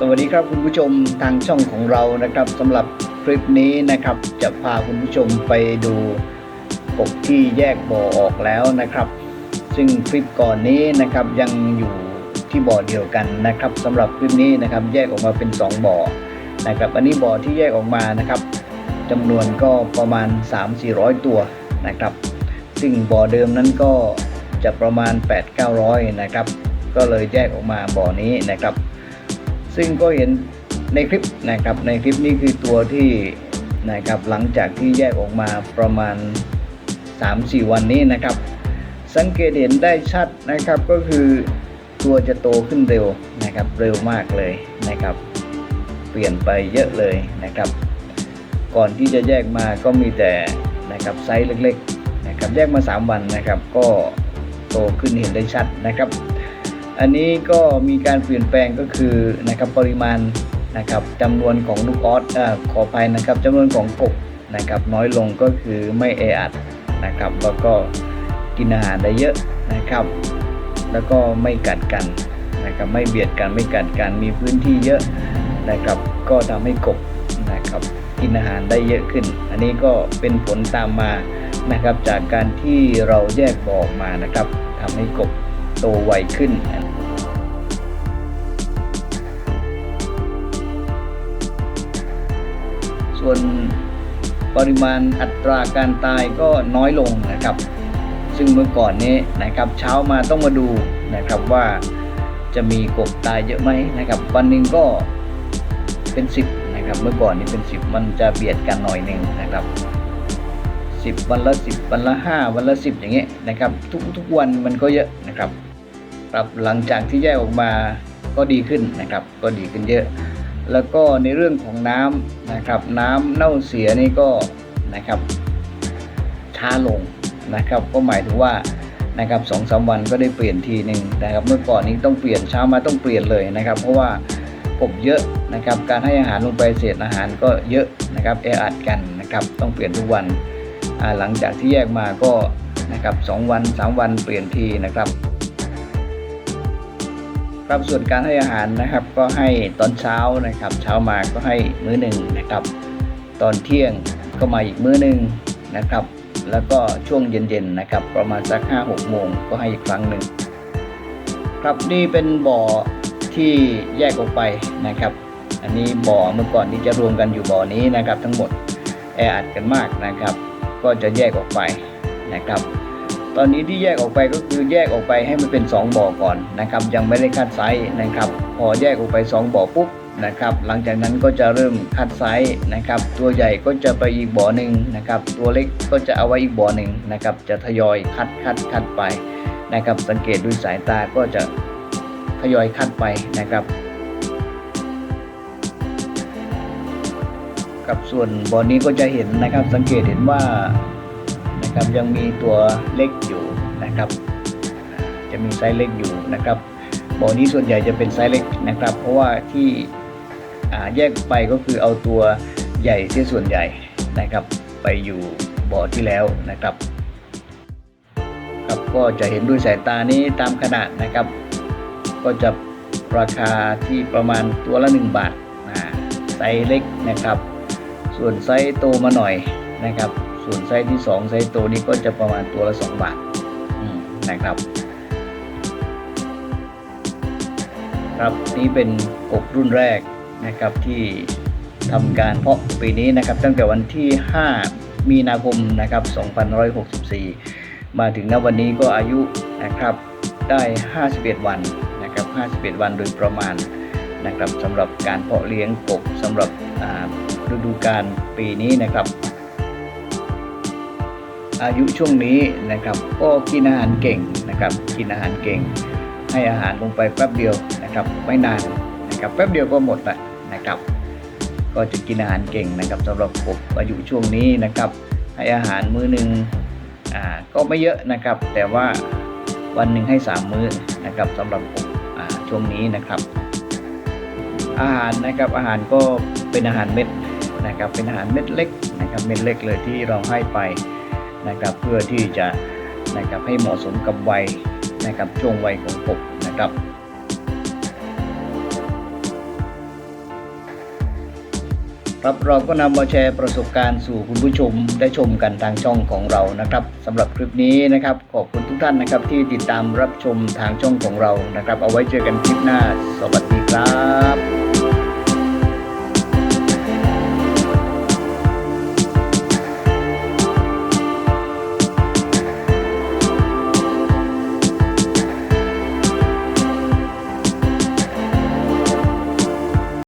สวัสดีครับคุณผู้ชมทางช่องของเรานะครับสำหรับคลิปนี้นะครับจะพาคุณผู้ชมไปดูกบที่แยกบ่อออกแล้วนะครับ ซึ่งคลิปก่อนนี้นะครับยังอยู่ที่บ่อเดียวกันนะครับสำหรับคลิปนี้นะครับแยกออกมาเป็น 2 บ่อนะครับอันนี้บ่อที่แยกออกมานะครับจำนวนก็ประมาณ 3-400 ตัวนะครับ ซึ่งบ่อเดิมนั้นก็จะประมาณ 8-900นะครับก็เลยแยกออกมาบ่อนี้นะครับ ซึ่งก็เห็นในคลิปนะครับในคลิปนี้คือตัวที่นะครับหลังจากที่แยกออกมาประมาณ 3-4 วันนี้นะครับ สังเกตเห็นได้ชัดนะครับก็คือตัวจะโตขึ้นเร็วนะครับเร็วมากเลยนะครับ เปลี่ยนไปเยอะเลยนะครับ ก่อนที่จะแยกมาก็มีแต่นะครับไซส์เล็กๆนะครับแยกมา 3 วันนะครับ ก็โตขึ้นเห็นได้ชัดนะครับ อันนี้ก็มีการเปลี่ยนแปลงก็คือนะครับปริมาณนะครับจำนวนของลูกออสอขออภัยนะครับจำนวนของกบนะครับน้อยลงก็คือไม่แออัดนะครับแล้วก็กินอาหารได้เยอะนะครับ แล้วก็ไม่กัดกันนะครับไม่เบียดกันไม่กัดกันมีพื้นที่เยอะนะครับก็ทำให้กบนะครับกินอาหารได้เยอะขึ้น อันนี้ก็เป็นผลตามมานะครับจากการที่เราแยกบอออกมานะครับทำให้กบ โตไวขึ้นส่วนปริมาณอัตราการตายก็น้อยลงนะครับ ซึ่งเมื่อก่อนนี้นะครับเช้ามาต้องมาดูนะครับว่าจะมีกบตายเยอะไหมนะครับ วันหนึ่งก็เป็น 10นะครับเมื่อก่อนนี้เป็น 10 มันจะเบียดกันหน่อยหนึ่งนะครับ 10 วันละ 10 วันละ 5 วันละ 10 อย่างเงี้ยนะครับ ทุกทุกวันมันก็เยอะนะครับ ครับหลังจากที่แยกออกมาก็ดีขึ้นนะครับ ก็ดีขึ้นเยอะ แล้วก็ในเรื่องของน้ำนะครับ น้ำเน่าเสียนี่ก็นะครับช้าลงนะครับ ก็หมายถึงว่านะครับสองสามวันก็ได้เปลี่ยนทีหนึ่งนะครับ เมื่อก่อนนี้ต้องเปลี่ยนเช้ามาต้องเปลี่ยนเลยนะครับ เพราะว่ากบเยอะนะครับ การให้อาหารลงไปเศษอาหารก็เยอะนะครับแออัดกันนะครับ ต้องเปลี่ยนทุกวันหลังจากที่แยกมาก็นะครับสองวันสามวันเปลี่ยนทีนะครับ ครับส่วนการให้อาหารนะครับ ก็ให้ตอนเช้านะครับ เช้ามาก็ให้มื้อหนึ่งนะครับ ตอนเที่ยงก็มาอีกมื้อหนึ่งนะครับ แล้วก็ช่วงเย็นๆนะครับ ประมาณสัก5 6โมงก็ให้อีกครั้งหนึ่งครับนี่เป็นบ่อที่แยกออกไปนะครับ อันนี้บ่อเมื่อก่อนที่จะรวมกันอยู่บ่อนี้นะครับ ทั้งหมดแออัดกันมากนะครับ ก็จะแยกออกไปนะครับ ตอนนี้ที่แยกออกไปก็คือแยกออกไปให้มันเป็น 2 บ่อก่อนนะครับ ยังไม่ได้คัดไซส์นะครับ พอแยกออกไป 2 บ่อปุ๊บนะครับ หลังจากนั้นก็จะเริ่มคัดไซส์นะครับ ตัวใหญ่ก็จะไปอีกบ่อหนึ่งนะครับ ตัวเล็กก็จะเอาไว้อีกบ่อหนึ่งนะครับ จะทยอยคัดคัดคัดไปนะครับ สังเกตด้วยสายตาก็จะทยอยคัดไปนะครับกับส่วนบ่อนี้ก็จะเห็นนะครับสังเกตเห็นว่า นะครับยังมีตัวเล็กอยู่นะครับ จะมีไซส์เล็กอยู่นะครับบ่อนี้ส่วนใหญ่จะเป็นไซส์เล็กนะครับ เพราะว่าที่แยกไปก็คือเอาตัวใหญ่ที่ส่วนใหญ่นะครับ ไปอยู่บ่อที่แล้วนะครับครับก็จะเห็นด้วยสายตานี้ตามขนาดนะครับ ก็จะราคาที่ประมาณตัวละ 1 บาทไซส์เล็กนะครับ ส่วนไซส์โตมาหน่อยนะครับ ส่วนไซส์ที่ 2 ไซส์โตนี้ก็จะประมาณตัวละ 2 บาทนะครับครับนี่เป็นกบรุ่นแรกนะครับที่ทำการเพาะปีนี้นะครับตั้งแต่วันที่ 5 มีนาคมนะครับ2564 มาถึงณวันนี้ก็อายุนะครับได้ 51 วันนะครับ 51 วันโดยประมาณนะครับสำหรับการเพาะเลี้ยงกบสำหรับฤดูกาลปีนี้นะครับ อายุช่วงนี้นะครับก็กินอาหารเก่งนะครับกินอาหารเก่ง ให้อาหารลงไปแป๊บเดียวนะครับไม่นานนะครับแป๊บเดียวก็หมดละนะครับ ก็จะกินอาหารเก่งนะครับสำหรับกบอายุช่วงนี้นะครับ ให้อาหารมื้อหนึ่งอ่าก็ไม่เยอะนะครับ แต่ว่าวันหนึ่งให้สามมื้อนะครับสำหรับกบอ่าช่วงนี้นะครับ อาหารนะครับอาหารก็เป็นอาหารเม็ดนะครับเป็นอาหารเม็ดเล็กนะครับเม็ดเล็กเลยที่เราให้ไป นะครับเพื่อที่จะนะครับให้เหมาะสมกับวัยนะครับช่วงวัยของกบนะครับครับเราก็นำมาแชร์ประสบการณ์สู่คุณผู้ชมได้ชมกันทางช่องของเรานะครับสำหรับคลิปนี้นะครับขอบคุณทุกท่านนะครับที่ติดตามรับชมทางช่องของเรานะครับ เอาไว้เจอกันคลิปหน้า สวัสดีครับ